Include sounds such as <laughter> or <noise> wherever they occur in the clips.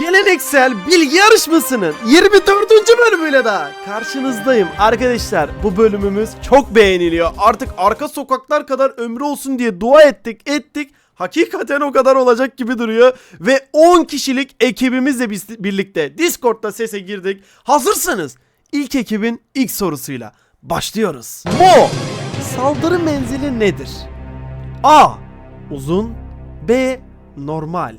Geleneksel bilgi yarışmasının 24. bölümüyle daha karşınızdayım. Arkadaşlar bu bölümümüz çok beğeniliyor. Artık arka sokaklar kadar ömrü olsun diye dua ettik ettik. Hakikaten o kadar olacak gibi duruyor. Ve 10 kişilik ekibimizle biz- birlikte Discord'da sese girdik. Hazırsanız ilk ekibin ilk sorusuyla başlıyoruz. Mo saldırı menzili nedir? A. Uzun B. Normal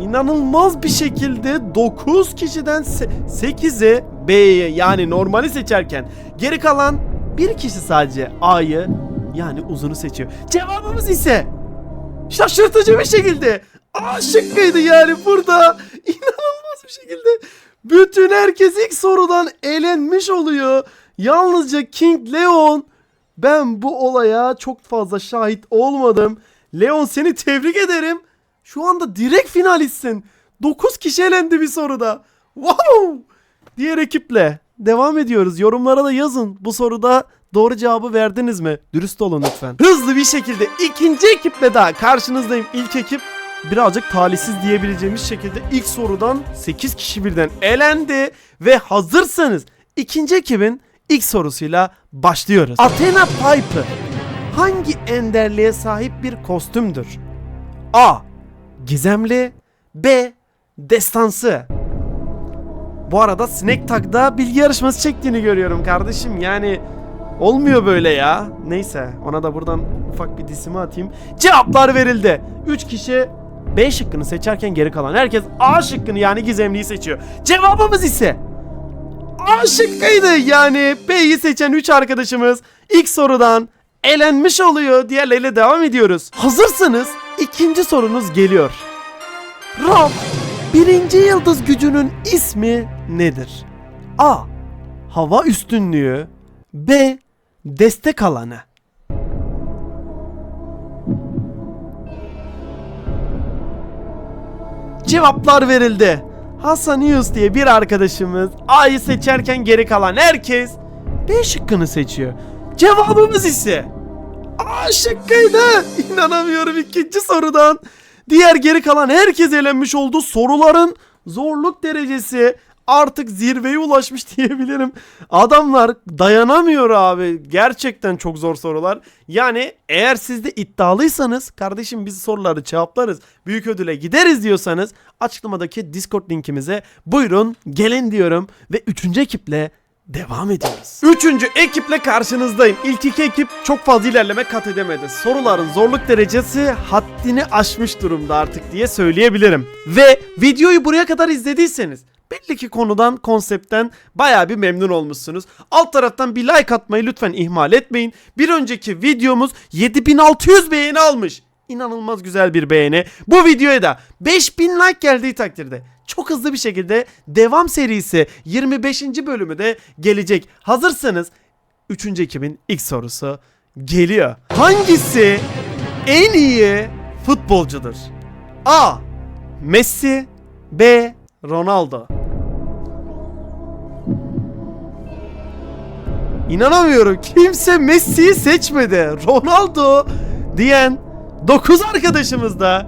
İnanılmaz bir şekilde 9 kişiden 8'e B'ye yani normali seçerken geri kalan bir kişi sadece A'yı yani uzunu seçiyor. Cevabımız ise şaşırtıcı bir şekilde A şıkkıydı yani burada <laughs> inanılmaz bir şekilde bütün herkes ilk sorudan elenmiş oluyor. Yalnızca King Leon ben bu olaya çok fazla şahit olmadım. Leon seni tebrik ederim. Şu anda direkt finalistsin. 9 kişi elendi bir soruda. Wow! Diğer ekiple devam ediyoruz. Yorumlara da yazın. Bu soruda doğru cevabı verdiniz mi? Dürüst olun lütfen. Hızlı bir şekilde ikinci ekiple daha karşınızdayım. İlk ekip birazcık talihsiz diyebileceğimiz şekilde ilk sorudan 8 kişi birden elendi ve hazırsanız ikinci ekibin ilk sorusuyla başlıyoruz. Athena Piper hangi enderliğe sahip bir kostümdür? A. Gizemli B. Destansı Bu arada Snack Tag'da bilgi yarışması çektiğini görüyorum kardeşim yani Olmuyor böyle ya. Neyse ona da buradan ufak bir disimi atayım. Cevaplar verildi. 3 kişi B şıkkını seçerken geri kalan herkes A şıkkını yani gizemliyi seçiyor. Cevabımız ise A şıkkıydı yani B'yi seçen 3 arkadaşımız ilk sorudan elenmiş oluyor. Diğerleriyle devam ediyoruz. Hazırsanız ikinci sorunuz geliyor. Rob birinci yıldız gücünün ismi nedir? A. Hava üstünlüğü B. Destek alanı Cevaplar verildi. Hasan Yunus diye bir arkadaşımız A'yı seçerken geri kalan herkes B şıkkını seçiyor. Cevabımız ise A şıkkıydı. <laughs> İnanamıyorum ikinci sorudan. Diğer geri kalan herkes elenmiş oldu. Soruların zorluk derecesi artık zirveye ulaşmış <laughs> diyebilirim. Adamlar dayanamıyor abi. Gerçekten çok zor sorular. Yani eğer siz de iddialıysanız kardeşim biz soruları cevaplarız. Büyük ödüle gideriz diyorsanız açıklamadaki Discord linkimize buyurun gelin diyorum. Ve üçüncü ekiple Devam ediyoruz. Üçüncü ekiple karşınızdayım. İlk iki ekip çok fazla ilerleme kat edemedi. Soruların zorluk derecesi haddini aşmış durumda artık diye söyleyebilirim. Ve videoyu buraya kadar izlediyseniz belli ki konudan, konseptten bayağı bir memnun olmuşsunuz. Alt taraftan bir like atmayı lütfen ihmal etmeyin. Bir önceki videomuz 7600 beğeni almış. İnanılmaz güzel bir beğeni. Bu videoya da 5000 like geldiği takdirde çok hızlı bir şekilde devam serisi 25. bölümü de gelecek. Hazırsanız 3. ekibin ilk sorusu geliyor. Hangisi en iyi futbolcudur? A. Messi B. Ronaldo İnanamıyorum. Kimse Messi'yi seçmedi. Ronaldo diyen 9 arkadaşımız da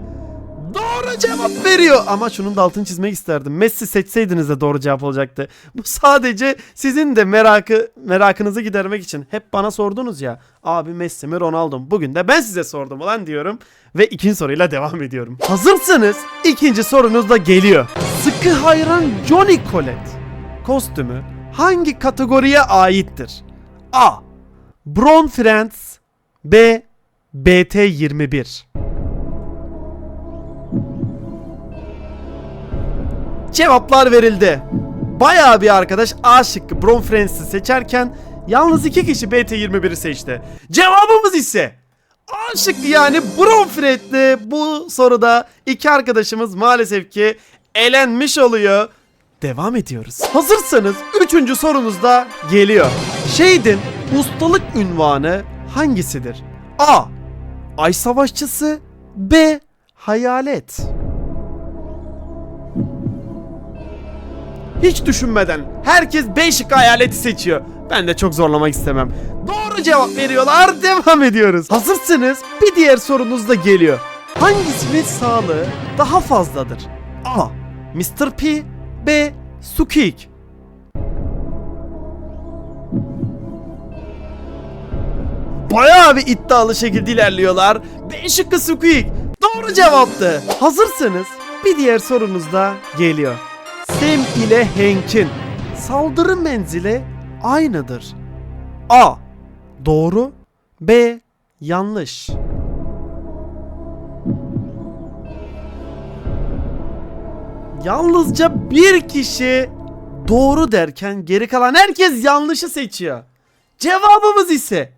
doğru cevap veriyor. Ama şunun da altını çizmek isterdim. Messi seçseydiniz de doğru cevap olacaktı. Bu sadece sizin de merakı merakınızı gidermek için. Hep bana sordunuz ya. Abi Messi mi Ronaldo mu? Bugün de ben size sordum ulan diyorum. Ve ikinci soruyla devam ediyorum. Hazırsanız ikinci sorunuz da geliyor. Sıkı hayran Johnny Colette kostümü hangi kategoriye aittir? A. Bron Friends B. BT21 Cevaplar verildi. Bayağı bir arkadaş A şıkkı Bron Friends'i seçerken yalnız iki kişi BT21'i seçti. Cevabımız ise A şıkkı yani Bron Friend'li bu soruda iki arkadaşımız maalesef ki elenmiş oluyor. Devam ediyoruz. Hazırsanız üçüncü sorunuz da geliyor. Shade'in ustalık ünvanı hangisidir? A. Ay savaşçısı B. Hayalet Hiç düşünmeden herkes B şıkkı hayaleti seçiyor. Ben de çok zorlamak istemem. Doğru cevap veriyorlar. Devam ediyoruz. Hazırsınız. Bir diğer sorunuz da geliyor. Hangisinin sağlığı daha fazladır? A. Mr. P B. Sukik Bayağı bir iddialı şekilde ilerliyorlar. B şıkkı Squeak. Doğru cevaptı. Hazırsanız bir diğer sorunuz da geliyor. Sam ile Hank'in saldırı menzili aynıdır. A. Doğru. B. Yanlış. Yalnızca bir kişi doğru derken geri kalan herkes yanlışı seçiyor. Cevabımız ise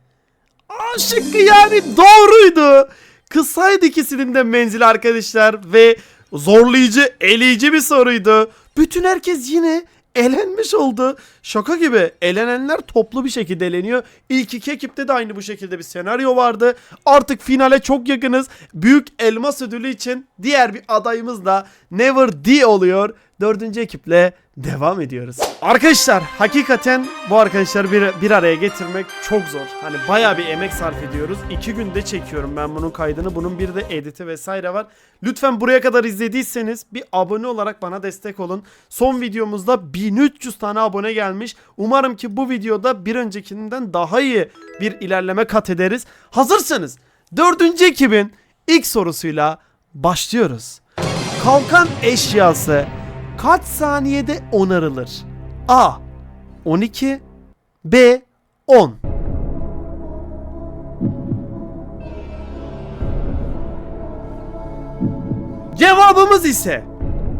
A şıkkı yani doğruydu. Kısaydı ikisinin de menzili arkadaşlar ve zorlayıcı, eleyici bir soruydu. Bütün herkes yine elenmiş oldu. Şaka gibi elenenler toplu bir şekilde eleniyor. İlk iki ekipte de aynı bu şekilde bir senaryo vardı. Artık finale çok yakınız. Büyük elmas ödülü için diğer bir adayımız da Never D oluyor. Dördüncü ekiple devam ediyoruz. Arkadaşlar hakikaten bu arkadaşları bir, bir araya getirmek çok zor. Hani baya bir emek sarf ediyoruz. İki günde çekiyorum ben bunun kaydını. Bunun bir de editi vesaire var. Lütfen buraya kadar izlediyseniz bir abone olarak bana destek olun. Son videomuzda 1300 tane abone gelmiş. Umarım ki bu videoda bir öncekinden daha iyi bir ilerleme kat ederiz. Hazırsanız dördüncü ekibin ilk sorusuyla başlıyoruz. Kalkan eşyası kaç saniyede onarılır? A. 12 B. 10 Cevabımız ise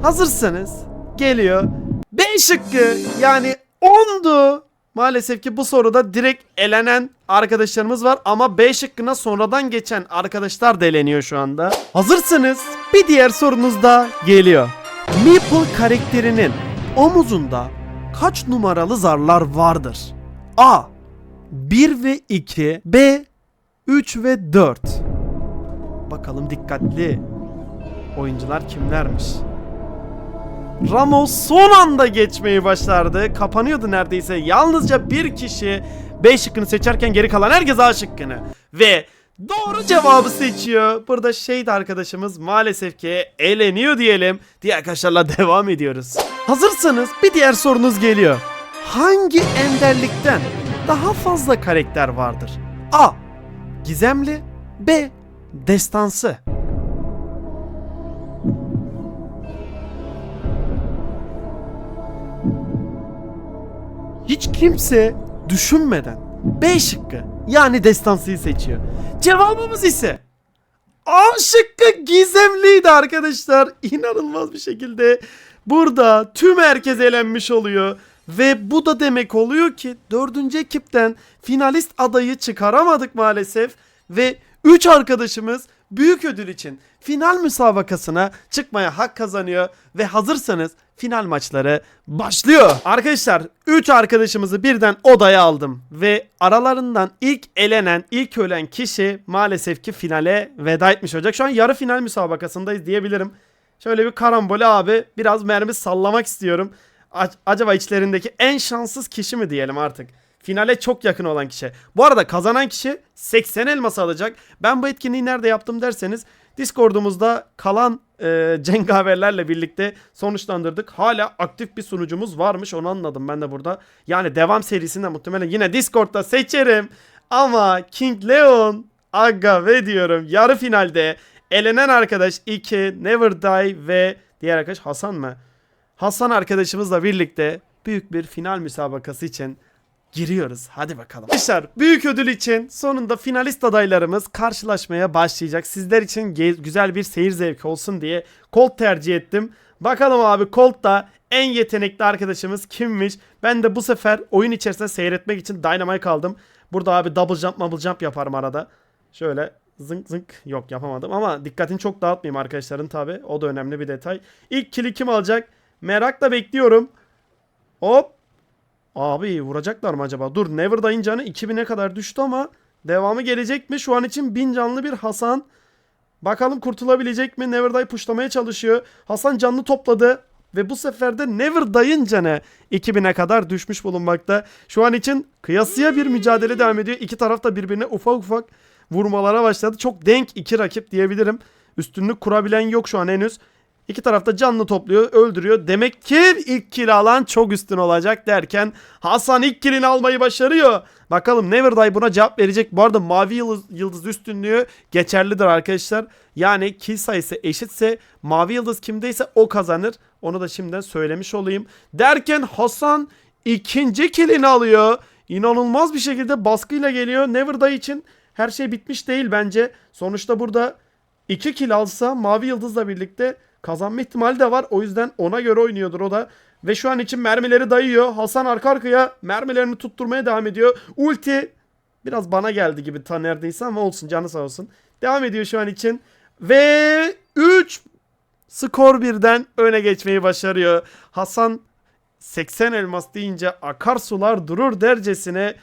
hazırsanız geliyor. B şıkkı yani 10'du. Maalesef ki bu soruda direkt elenen arkadaşlarımız var ama B şıkkına sonradan geçen arkadaşlar da eleniyor şu anda. Hazırsanız bir diğer sorunuz da geliyor. Meeple karakterinin omuzunda kaç numaralı zarlar vardır? A. 1 ve 2 B. 3 ve 4 Bakalım dikkatli oyuncular kimlermiş? Ramos son anda geçmeyi başardı. Kapanıyordu neredeyse. Yalnızca bir kişi B şıkkını seçerken geri kalan herkes A şıkkını. Ve doğru cevabı seçiyor. Burada Shade arkadaşımız maalesef ki eleniyor diyelim. Diğer arkadaşlarla devam ediyoruz. Hazırsanız bir diğer sorunuz geliyor. Hangi enderlikten daha fazla karakter vardır? A. Gizemli B. Destansı hiç kimse düşünmeden B şıkkı yani destansıyı seçiyor. Cevabımız ise A şıkkı gizemliydi arkadaşlar. İnanılmaz bir şekilde burada tüm herkes elenmiş oluyor. Ve bu da demek oluyor ki dördüncü ekipten finalist adayı çıkaramadık maalesef. Ve 3 arkadaşımız büyük ödül için final müsabakasına çıkmaya hak kazanıyor. Ve hazırsanız final maçları başlıyor. Arkadaşlar 3 arkadaşımızı birden odaya aldım. Ve aralarından ilk elenen, ilk ölen kişi maalesef ki finale veda etmiş olacak. Şu an yarı final müsabakasındayız diyebilirim. Şöyle bir karambole abi biraz mermi sallamak istiyorum. Acaba içlerindeki en şanssız kişi mi diyelim artık? Finale çok yakın olan kişi. Bu arada kazanan kişi 80 elması alacak. Ben bu etkinliği nerede yaptım derseniz Discord'umuzda kalan e, cengaverlerle birlikte sonuçlandırdık. Hala aktif bir sunucumuz varmış onu anladım ben de burada. Yani devam serisinde muhtemelen yine Discord'da seçerim. Ama King Leon aga ve diyorum yarı finalde elenen arkadaş 2 Never Die ve diğer arkadaş Hasan mı? Hasan arkadaşımızla birlikte büyük bir final müsabakası için giriyoruz. Hadi bakalım. Arkadaşlar büyük ödül için sonunda finalist adaylarımız karşılaşmaya başlayacak. Sizler için güzel bir seyir zevki olsun diye Colt tercih ettim. Bakalım abi Colt'ta en yetenekli arkadaşımız kimmiş? Ben de bu sefer oyun içerisinde seyretmek için Dynamite aldım. Burada abi double jump double jump yaparım arada. Şöyle zınk zınk yok yapamadım ama dikkatini çok dağıtmayayım arkadaşların tabi. O da önemli bir detay. İlk kili kim alacak? Merakla bekliyorum. Hop. Abi vuracaklar mı acaba? Dur Never Dying canı 2000'e kadar düştü ama devamı gelecek mi? Şu an için 1000 canlı bir Hasan. Bakalım kurtulabilecek mi? Never Die puşlamaya çalışıyor. Hasan canlı topladı. ve bu sefer de Never Day'ın canı 2000'e kadar düşmüş bulunmakta. Şu an için kıyasıya bir mücadele devam ediyor. İki taraf da birbirine ufak ufak vurmalara başladı. Çok denk iki rakip diyebilirim. Üstünlük kurabilen yok şu an henüz. İki tarafta canlı topluyor, öldürüyor. Demek ki ilk kill alan çok üstün olacak derken Hasan ilk killini almayı başarıyor. Bakalım Neverday buna cevap verecek. Bu arada mavi yıldız, yıldız üstünlüğü geçerlidir arkadaşlar. Yani kill sayısı eşitse mavi yıldız kimdeyse o kazanır. Onu da şimdiden söylemiş olayım. Derken Hasan ikinci killini alıyor. İnanılmaz bir şekilde baskıyla geliyor. Neverday için her şey bitmiş değil bence. Sonuçta burada 2 kill alsa Mavi Yıldız'la birlikte kazanma ihtimali de var. O yüzden ona göre oynuyordur o da. Ve şu an için mermileri dayıyor. Hasan arka arkaya mermilerini tutturmaya devam ediyor. Ulti biraz bana geldi gibi ta neredeyse ama olsun canı sağ olsun. Devam ediyor şu an için. Ve 3 skor birden öne geçmeyi başarıyor. Hasan 80 elmas deyince akarsular durur dercesine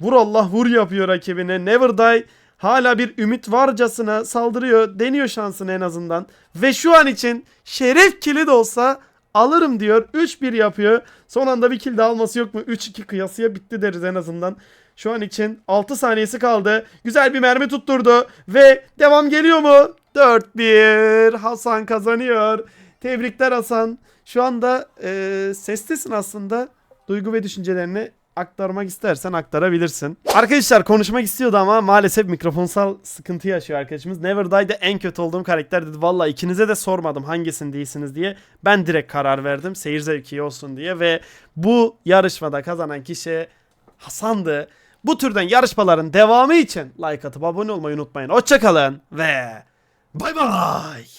vur Allah vur yapıyor rakibine. Never die hala bir ümit varcasına saldırıyor. Deniyor şansını en azından. Ve şu an için şeref kili de olsa alırım diyor. 3-1 yapıyor. Son anda bir kill de alması yok mu? 3-2 kıyasıya bitti deriz en azından. Şu an için 6 saniyesi kaldı. Güzel bir mermi tutturdu. Ve devam geliyor mu? 4-1. Hasan kazanıyor. Tebrikler Hasan. Şu anda e, sestesin aslında. Duygu ve düşüncelerini aktarmak istersen aktarabilirsin. Arkadaşlar konuşmak istiyordu ama maalesef mikrofonsal sıkıntı yaşıyor arkadaşımız. Never Die'de en kötü olduğum karakter dedi. Valla ikinize de sormadım hangisini değilsiniz diye. Ben direkt karar verdim. Seyir zevki olsun diye ve bu yarışmada kazanan kişi Hasan'dı. Bu türden yarışmaların devamı için like atıp abone olmayı unutmayın. Hoşçakalın ve bay bay.